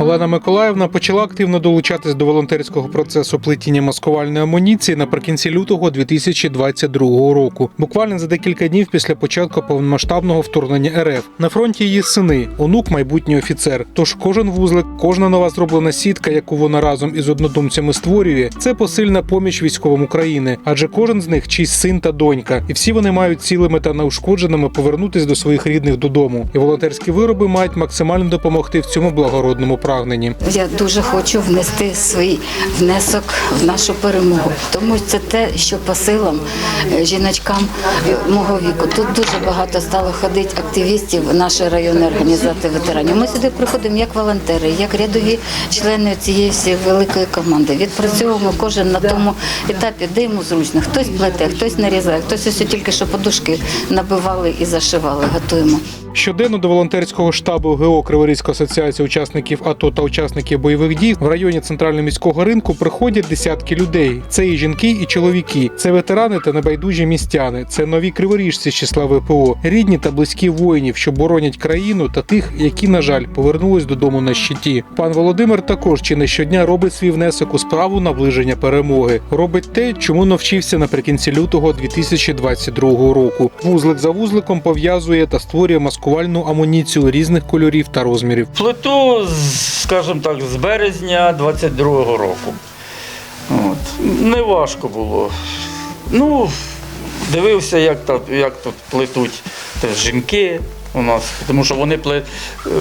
Олена Миколаївна почала активно долучатись до волонтерського процесу плетіння маскувальної амуніції наприкінці лютого 2022 року. Буквально за декілька днів після початку повномасштабного вторгнення РФ на фронті її сини, онук майбутній офіцер. Тож кожен вузлик, кожна нова зроблена сітка, яку вона разом із однодумцями створює, це посильна поміч військовим України, адже кожен з них чийсь син та донька, і всі вони мають цілими та неушкодженими повернутись до своїх рідних додому. І волонтерські вироби мають максимально допомогти в цьому благородному прагненні. Я дуже хочу внести свій внесок в нашу перемогу, тому це те, що по силам е, жіночкам мого віку. Тут дуже багато стало ходити активістів, нашої районної організації ветеранів. Ми сюди приходимо як волонтери, як рядові члени цієї всієї великої команди. Відпрацьовуємо кожен на тому етапі, де йому зручно. Хтось плете, хтось нарізає, хтось ось тільки що подушки набивали і зашивали. Готуємо. Щоденно до волонтерського штабу ГО Криворізька асоціація учасників АТО та учасників бойових дій в районі центрального міського ринку приходять десятки людей. Це і жінки, і чоловіки, це ветерани та небайдужі містяни, це нові криворіжці з числа ВПО, рідні та близькі воїнів, що боронять країну та тих, які, на жаль, повернулись додому на щиті. Пан Володимир також чи не щодня робить свій внесок у справу наближення перемоги. Робить те, чому навчився наприкінці лютого 2022 року. Вузлик за вузликом пов'язує та створює маскувальну амуніцію різних кольорів та розмірів. Плиту, скажімо так, з березня 22-го року. От. Не важко було. Ну, дивився, як, та- як тут плетуть жінки у нас, тому що вони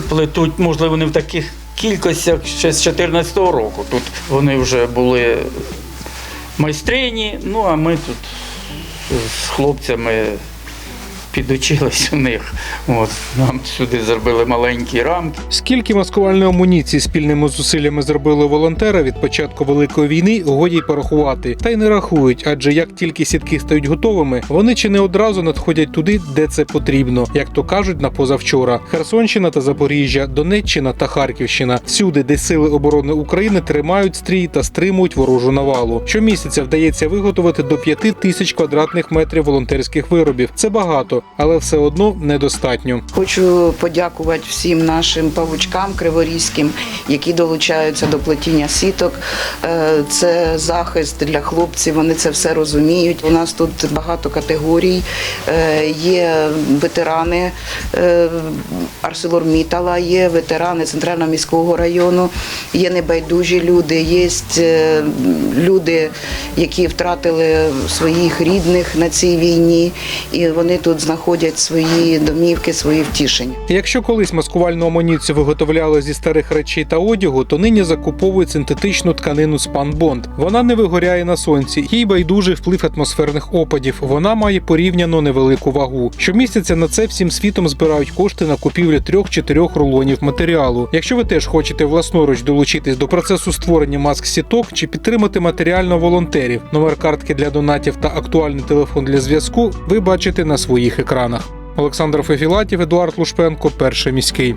плетуть, можливо, не в таких кількостях ще з 14-го року. Тут вони вже були майстрині, ну а ми тут з хлопцями підучились у них. От, нам сюди зробили маленькі рамки. Скільки маскувальної амуніції спільними зусиллями зробили волонтери від початку великої війни, годі й порахувати. Та й не рахують, адже як тільки сітки стають готовими, вони чи не одразу надходять туди, де це потрібно, як то кажуть на позавчора. Херсонщина та Запоріжжя, Донеччина та Харківщина всюди, де сили оборони України тримають стрій та стримують ворожу навалу. Щомісяця вдається виготовити до 5 тисяч квадратних метрів волонтерських виробів. Це багато, але все одно недостатньо. Хочу подякувати всім нашим павучкам криворізьким, які долучаються до плетіння сіток. Е, Це захист для хлопців. Вони це все розуміють. У нас тут багато категорій. Е, Є ветерани е, Арселормітала, є ветерани центрального міського району, є небайдужі люди, є люди, які втратили своїх рідних на цій війні, і вони тут знаходять свої домівки, свої втішення. Якщо колись маскувальну амуніцію виготовляли зі старих речей та одягу, то нині закуповують синтетичну тканину спанбонд. Вона не вигоряє на сонці, їй байдужий вплив атмосферних опадів. Вона має порівняно невелику вагу. Щомісяця на це всім світом збирають кошти на купівлю трьох-чотирьох рулонів матеріалу. Якщо ви теж хочете власноруч долучитись до процесу створення маск сіток чи підтримати матеріально волонтерів, номер картки для донатів та актуальний телефон для зв'язку ви бачите на своїх екранах. Олександр Фефілатів, Едуард Лушпенко, перший міський.